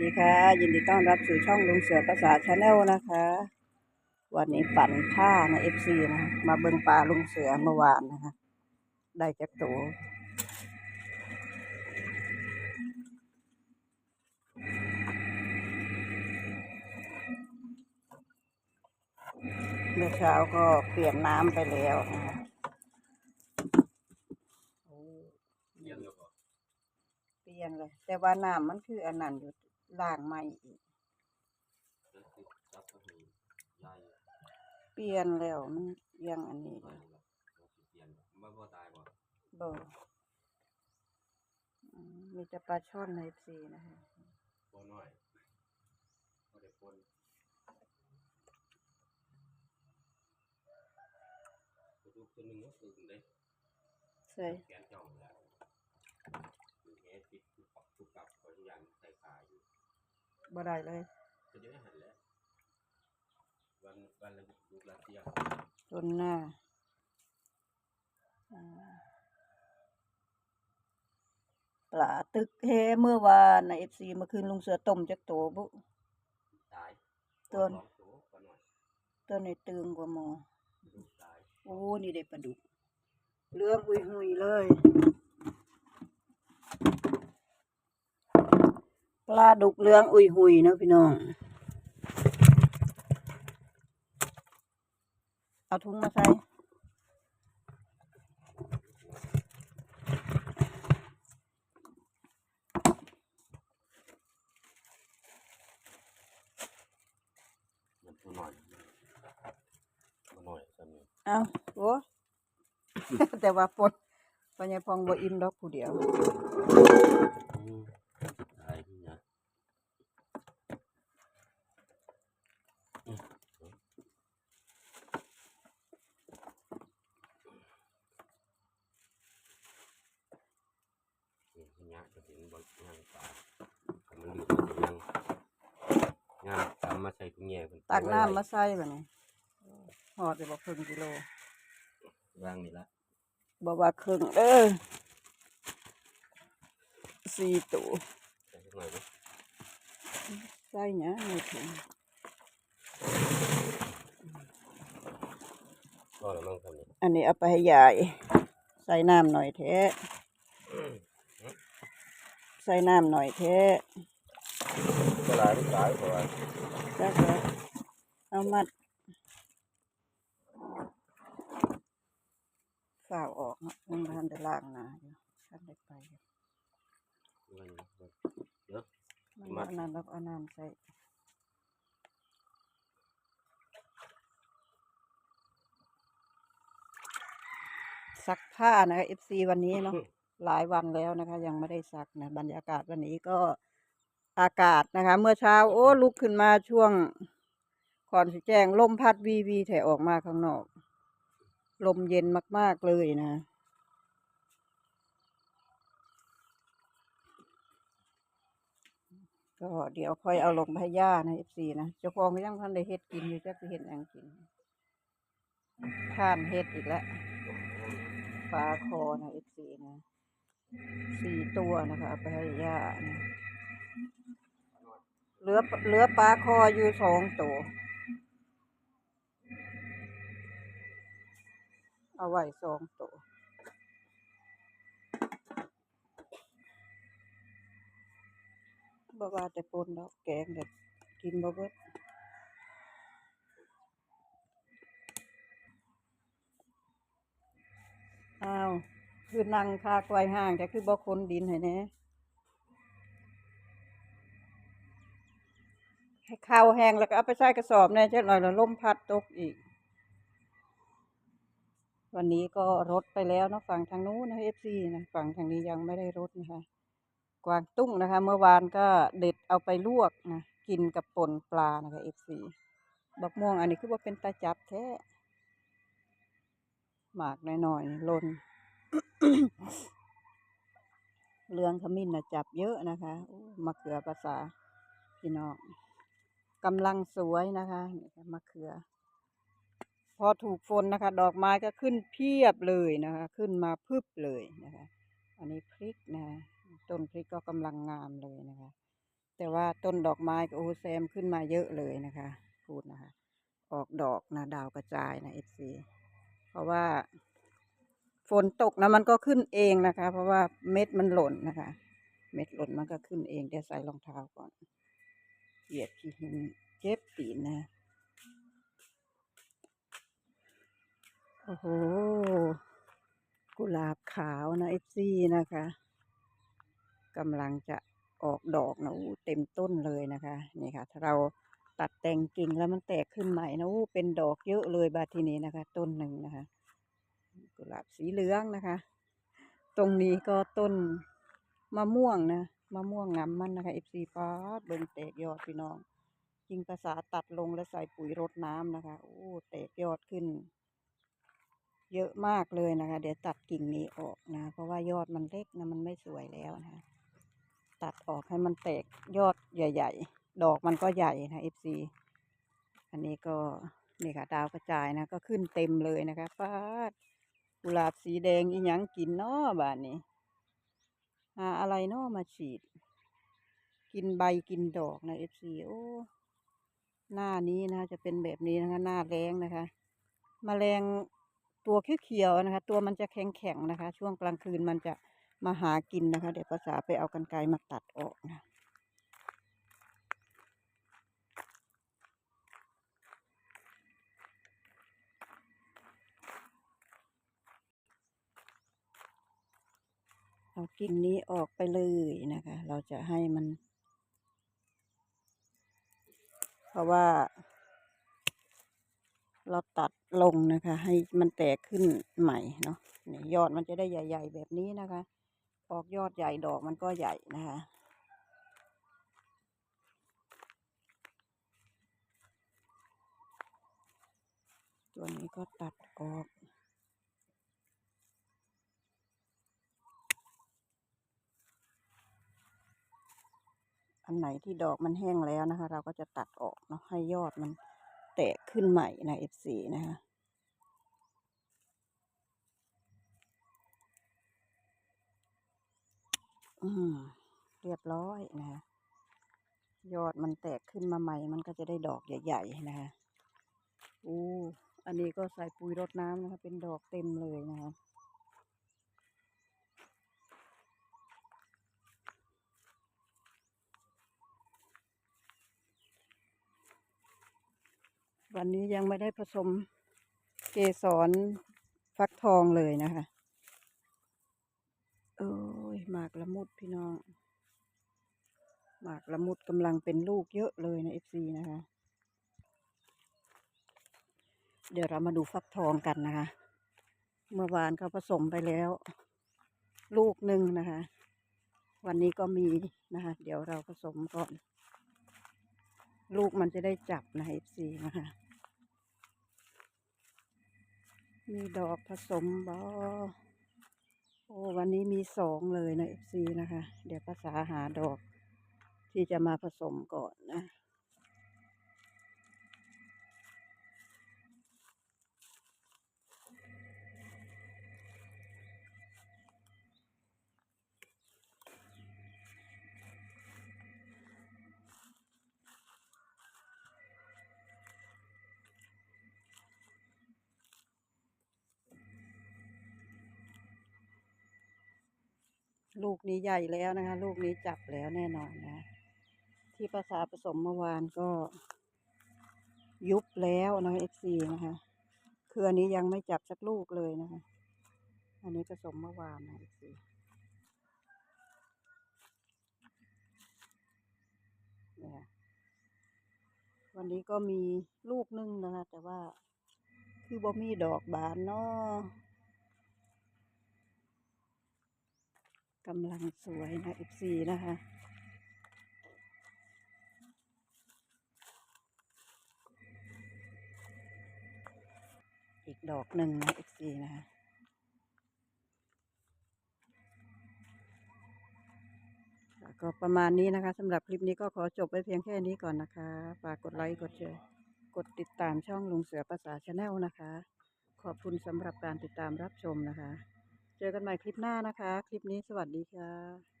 ดีค่ะ ยินดีต้อนรับสู่ช่องลุงเสือภาษาชาแนลนะคะ วันนี้ปั่นผ้าในเอฟซีนะคะมาเบิ่งปลาลุงเสือเมื่อวานนะคะ ได้จากตัวเมื่อเช้าก็เปลี่ยนน้ำไปแล้วนะคะโอ้เยี่ยมแล้วบ่เปลี่ยนเลย แต่ว่าน้ำมันคืออันนั้นอยู่ ล่างใหม่อีกก็คือจับก็ให้ยายเปลี่ยนแล้วมันยังอันนี้อไม่ยู่ละเราสิเปลี่ยนบ่บ่ตายบ่บ่อืมมีแต่ปลาช่อนในซีนะคะบ่น้อยบ่ได้ปนตัวลูกตัวหนึงก็คือได้ใส่แขนเจ้าแล้วคือแหติดคือปักทุกกับก็ยังใส่ขาอยู่ บ่ได้เลยก็จะได้หันแล้ววันวันละลูกละเที่ยงจนหน้าอ่าปลาตึกเฮเมื่อวานในเอฟซีเมื่อคืนลุงเสือต้มจักโตบุตายตัวสองตัวก็น้อยตัวในตึงกว่าหมอลูกตายโอ้นี่ได้ปลาดุกเลืองอุยหุยเลย ปลาดุกเลืองอุยหุยนะพี่น้อง เอาถุงมาใส่มันตัวน้อยบ่น้อยซะนี่เอาโอ้แต่ว่าปนปัญญาพองบ่อิ่มดอกผู้เดียว อืมตายนี่นะ นี่มันยากจะเห็นบนงานปลาถ้ามันอยู่กับยังงานตามมาใส่ถุงแง่เพิ่นตักน้ำมาใส่แบัดนี้หอดได้บ่ครึ่งกิโลวางนี่ละบ่ว่าครึ่งเด้อสี่ตัวใส่สักหน่อยไหมใส่หยังในถุงก็แล้วมั่งทำนี่อันนี้เอาไปให้ยาย ใส่น้ำหน่อยแท้ ใส่น้ำหน่อยแท้ก็หลายลูกหลายเพราะว่าแล้วก็เอามัดฝ่าวออกเนาะยังบ่ทันได้ล้างหนาอยู่ทันได้ไปอยู่มันเดี๋ยวมันมัดอันนั้นแล้วเอาน้ำใส่ซักผ้านะคะ FC วันนี้เนาะ หลายวันแล้วนะคะ ยังไม่ได้ซักนะบรรยากาศวันนี้ก็อากาศนะคะ เมื่อเช้าโอ้ลุกขึ้นมาช่วงก่อนสิแจ้งลมพัดวีวีแถออกมาข้างนอก ลมเย็นมาก ๆ เลยนะก็เดี๋ยวค่อยเอาลงไปให้ย่านะเอฟซีนะเจ้าของก็ยังทันได้เฮ็ดกินอยู่จะสิเฮ็ดหยังกินข้านเฮ็ดอีกแล้วปลาคอนะเอฟซีนะ สี่ตัวนะคะเอาไปให้ย่าเหลือเหลือปลาคออยู่สองตัว เอาไว้สองตัวบ่ว่าแต่ปนดอกแกงเด็ดกินบ่เบิดอ้าว คือนั่งคาไกวห่างแต่คือบ่คนดินให้แหน่ให้ข้าวแห้งแล้วก็เอาไปใส่กระสอบแน่จักหน่อยแล้วลมพัดตกอีก วันนี้ก็รดไปแล้วนะฝั่งทางนู้นนะเอฟซีนะฝั่งทางนี้ยังไม่ได้รดนะคะกวางตุ้งนะคะ เมื่อวานก็เด็ดเอาไปลวกนะกินกับป่นปลานะคะเอฟซีบักม่วงอันนี้คือว่าเป็นตาจับแท้หมากน้อยๆลน เรืองขมิ้นนะจับเยอะนะคะมะเขือภาษาพี่น้องกำลังสวยนะคะนี่มะเขือ พอถูกฝนนะคะ ดอกไม้ก็ขึ้นเพียบเลยนะคะ ขึ้นมาพึบเลยนะคะ อันนี้พริกนะคะต้นพริกก็กำลังงามเลยนะคะ แต่ว่าต้นดอกไม้ก็โอ้แซมขึ้นมาเยอะเลยนะคะพูดนะคะ ออกดอกนะดาวกระจายนะเอฟซีเพราะว่า ฝนตกนะมันก็ขึ้นเองนะคะ เพราะว่าเม็ดมันหล่นนะคะ เม็ดหล่นมันก็ขึ้นเองเดี๋ยวใส่รองเท้าก่อนเหยียดขี้หินเจ็บตีนนะโอ้โหกุหลาบขาวนะเอฟซีนะคะกำลังจะออกดอกนะอู้เต็มต้นเลยนะคะนี่ค่ะ ถ้าเราตัดแต่งกิ่งแล้วมันแตกขึ้นใหม่นะอู้เป็นดอกเยอะเลยบาทีนี้นะคะ ต้นหนึ่งนะคะ กุหลาบสีเหลืองนะคะ ตรงนี้ก็ต้นมะม่วงนะมะม่วงงามมันนะคะเอฟซีป้าเบิ่งแตกยอดพี่น้องจิงภาษาตัดลงแล้วใส่ปุ๋ยรดน้ำนะคะโอ้แตกยอดขึ้น เยอะมากเลยนะคะ เดี๋ยวตัดกิ่งนี้ออกนะ เพราะว่ายอดมันเล็กนะมันไม่สวยแล้วนะคะตัดออกให้มันแตกยอดใหญ่ ๆ ดอกมันก็ใหญ่นะเอฟซีอันนี้ก็นี่ค่ะดาวกระจายนะก็ขึ้นเต็มเลยนะคะฟา กุหลาบสีแดงอีหยังกินเนาะบ้านนี้หาอะไรเนาะมาฉีด กินใบกินดอกนะเอฟซีโอ้หน้านี้นะคะจะเป็นแบบนี้นะคะ หน้าแรงนะคะแมลงตัวเขียวๆนะคะ ตัวมันจะแข็งๆนะคะ ช่วงกลางคืนมันจะมาหากินนะคะ เดี๋ยวภาษาไปเอากันไกรมาตัดออกนะ เอากิ่งนี้ออกไปเลยนะคะ เราจะให้มัน เพราะว่า เราตัดลงนะคะ ให้มันแตกขึ้นใหม่เนาะนี่ยอดมันจะได้ใหญ่ ๆ แบบนี้นะคะ ออกยอดใหญ่ดอกมันก็ใหญ่นะคะตัวนี้ก็ตัดออก อันไหนที่ดอกมันแห้งแล้วนะคะ เราก็จะตัดออกเนาะให้ยอดมันแตกขึ้นใหม่ใน F4 นะคะอืมเรียบร้อยนะคะยอดมันแตกขึ้นมาใหม่ มันก็จะได้ดอกใหญ่ ๆ นะคะอู้อันนี้ก็ใส่ปุ๋ยรดน้ำนะคะ เป็นดอกเต็มเลยนะคะ วันนี้ยังไม่ได้ผสมเกสรฟักทองเลยนะคะเอ้ยหมากละมุดพี่น้อง หมากละมุดกำลังเป็นลูกเยอะเลยนะเอฟซีนะคะ เดี๋ยวเรามาดูฟักทองกันนะคะ เมื่อวานเขาผสมไปแล้ว ลูกหนึ่งนะคะ วันนี้ก็มีนะคะ เดี๋ยวเราผสมก่อน ลูกมันจะได้จับนะเอฟซีนะคะ มีดอกผสมบอโอ้วันนี้มีสองเลยนะเอฟซีนะคะ เดี๋ยวภาษาหาดอกที่จะมาผสมก่อนนะ ลูกนี้ใหญ่แล้วนะคะ ลูกนี้จับแล้วแน่นอนนะ ที่ภาษาผสมเมื่อวานก็ ยุบแล้วนะเอฟซีนะคะคืออันนี้ยังไม่จับสักลูกเลยนะคะ อันนี้ผสมเมื่อวานนะเอฟซีเนี่ยวันนี้ก็มีลูกนึงนะคะ แต่ว่าคือบ่มีดอกบานเนาะ กำลังสวยนะ F4 นะคะ อีกดอกหนึ่งนะ F4 นะคะก็ประมาณนี้นะคะสำหรับคลิปนี้ก็ขอจบไว้เพียงแค่นี้ก่อนนะคะ ฝากกดไลค์กดแชร์กดติดตามช่องลุงเสือภาษาชาแนลนะคะ ขอบคุณสำหรับการติดตามรับชมนะคะ เจอกันใหม่คลิปหน้านะคะ คลิปนี้สวัสดีค่ะ